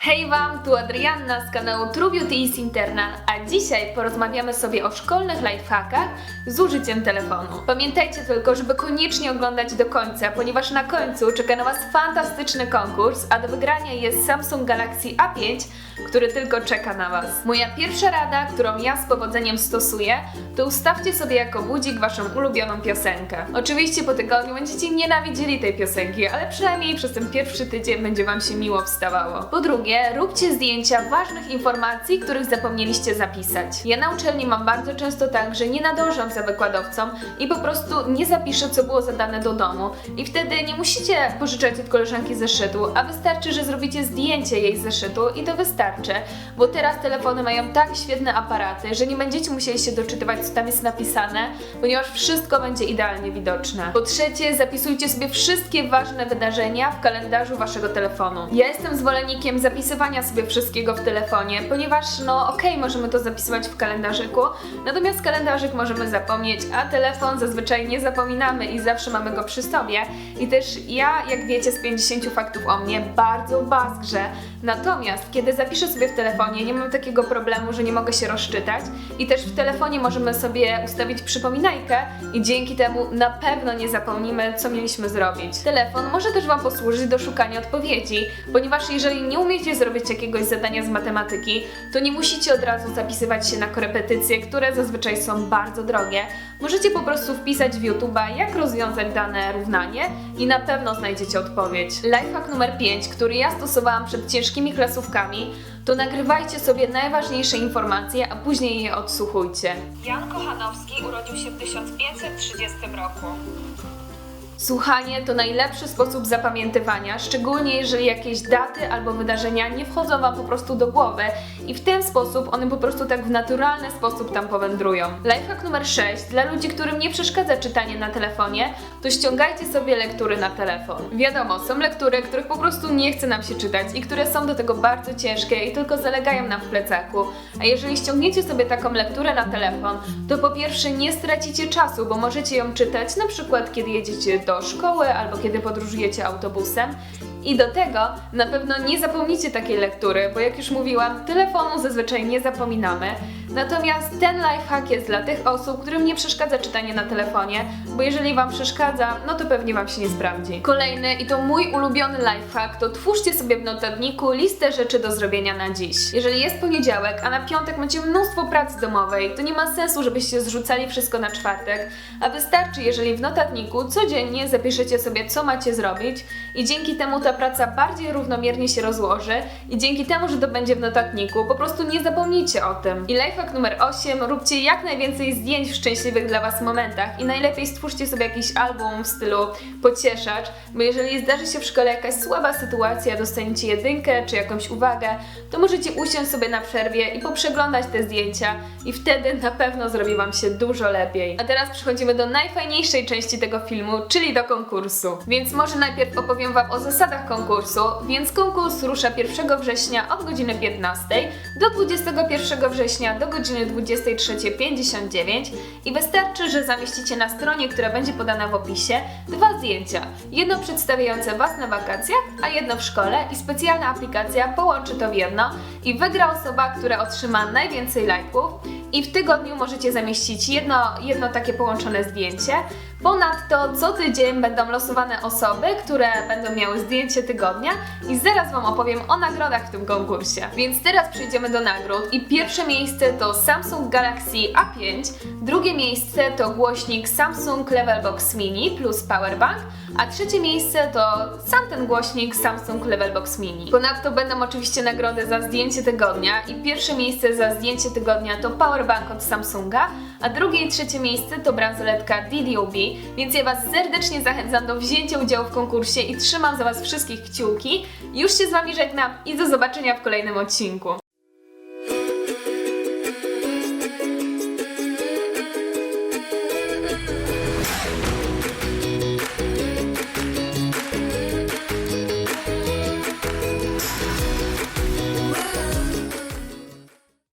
Hej Wam, tu Adrianna z kanału True Beauty is Internal, a dzisiaj porozmawiamy sobie o szkolnych lifehackach z użyciem telefonu. Pamiętajcie tylko, żeby koniecznie oglądać do końca, ponieważ na końcu czeka na Was fantastyczny konkurs, a do wygrania jest Samsung Galaxy A5, który tylko czeka na Was. Moja pierwsza rada, którą ja z powodzeniem stosuję, to ustawcie sobie jako budzik Waszą ulubioną piosenkę. Oczywiście po tygodniu będziecie nienawidzili tej piosenki, ale przynajmniej przez ten pierwszy tydzień będzie Wam się miło wstawało. Po drugie, róbcie zdjęcia ważnych informacji, których zapomnieliście zapisać. Ja na uczelni mam bardzo często tak, że nie nadążam za wykładowcą i po prostu nie zapiszę, co było zadane do domu. I wtedy nie musicie pożyczać od koleżanki zeszytu, a wystarczy, że zrobicie zdjęcie jej zeszytu i to wystarczy, bo teraz telefony mają tak świetne aparaty, że nie będziecie musieli się doczytywać, co tam jest napisane, ponieważ wszystko będzie idealnie widoczne. Po trzecie, zapisujcie sobie wszystkie ważne wydarzenia w kalendarzu waszego telefonu. Ja jestem zwolennikiem zapisywania sobie wszystkiego w telefonie, ponieważ no okej, możemy to zapisywać w kalendarzyku, natomiast kalendarzyk możemy zapomnieć, a telefon zazwyczaj nie zapominamy i zawsze mamy go przy sobie. I też ja, jak wiecie z 50 faktów o mnie, bardzo bazgrzę. Natomiast kiedy zapiszę sobie w telefonie, nie mam takiego problemu, że nie mogę się rozczytać i też w telefonie możemy sobie ustawić przypominajkę i dzięki temu na pewno nie zapomnimy, co mieliśmy zrobić. Telefon może też Wam posłużyć do szukania odpowiedzi, ponieważ jeżeli nie umiecie zrobić jakiegoś zadania z matematyki, to nie musicie od razu zapisywać się na korepetycje, które zazwyczaj są bardzo drogie. Możecie po prostu wpisać w YouTube'a, jak rozwiązać dane równanie i na pewno znajdziecie odpowiedź. Lifehack numer 5, który ja stosowałam przed ciężkimi klasówkami, to nagrywajcie sobie najważniejsze informacje, a później je odsłuchujcie. Jan Kochanowski urodził się w 1530 roku. Słuchanie to najlepszy sposób zapamiętywania, szczególnie jeżeli jakieś daty albo wydarzenia nie wchodzą Wam po prostu do głowy i w ten sposób one po prostu tak w naturalny sposób tam powędrują. Lifehack numer 6 dla ludzi, którym nie przeszkadza czytanie na telefonie, to ściągajcie sobie lektury na telefon. Wiadomo, są lektury, których po prostu nie chce nam się czytać i które są do tego bardzo ciężkie i tylko zalegają nam w plecaku. A jeżeli ściągniecie sobie taką lekturę na telefon, to po pierwsze nie stracicie czasu, bo możecie ją czytać na przykład kiedy jedziecie do szkoły albo kiedy podróżujecie autobusem. I do tego na pewno nie zapomnicie takiej lektury, bo jak już mówiłam, telefonu zazwyczaj nie zapominamy. Natomiast ten lifehack jest dla tych osób, którym nie przeszkadza czytanie na telefonie, bo jeżeli Wam przeszkadza, no to pewnie Wam się nie sprawdzi. Kolejny i to mój ulubiony lifehack, to twórzcie sobie w notatniku listę rzeczy do zrobienia na dziś. Jeżeli jest poniedziałek, a na piątek macie mnóstwo pracy domowej, to nie ma sensu, żebyście zrzucali wszystko na czwartek, a wystarczy, jeżeli w notatniku codziennie zapiszecie sobie, co macie zrobić i dzięki temu ta praca bardziej równomiernie się rozłoży i dzięki temu, że to będzie w notatniku, po prostu nie zapomnijcie o tym. I lifehack numer 8, róbcie jak najwięcej zdjęć w szczęśliwych dla Was momentach i najlepiej stwórzcie sobie jakiś album w stylu pocieszacz, bo jeżeli zdarzy się w szkole jakaś słaba sytuacja, dostaniecie jedynkę czy jakąś uwagę, to możecie usiąść sobie na przerwie i poprzeglądać te zdjęcia i wtedy na pewno zrobi Wam się dużo lepiej. A teraz przechodzimy do najfajniejszej części tego filmu, czyli do konkursu. Więc może najpierw opowiem Wam o zasadach konkursu, więc konkurs rusza 1 września od godziny 15 do 21 września do godziny 23.59 i wystarczy, że zamieścicie na stronie, która będzie podana w opisie, dwa zdjęcia. Jedno przedstawiające Was na wakacjach, a jedno w szkole i specjalna aplikacja połączy to w jedno i wygra osoba, która otrzyma najwięcej lajków i w tygodniu możecie zamieścić jedno, jedno takie połączone zdjęcie. Ponadto co tydzień będą losowane osoby, które będą miały zdjęcie tygodnia i zaraz Wam opowiem o nagrodach w tym konkursie. Więc teraz przejdziemy do nagród i pierwsze miejsce to Samsung Galaxy A5, drugie miejsce to głośnik Samsung Levelbox Mini plus Powerbank, a trzecie miejsce to sam ten głośnik Samsung Levelbox Mini. Ponadto będą oczywiście nagrody za zdjęcie tygodnia i pierwsze miejsce za zdjęcie tygodnia to Powerbank od Samsunga, a drugie i trzecie miejsce to bransoletka DDOB, więc ja Was serdecznie zachęcam do wzięcia udziału w konkursie i trzymam za Was wszystkich kciuki. Już się z Wami żegnam i do zobaczenia w kolejnym odcinku.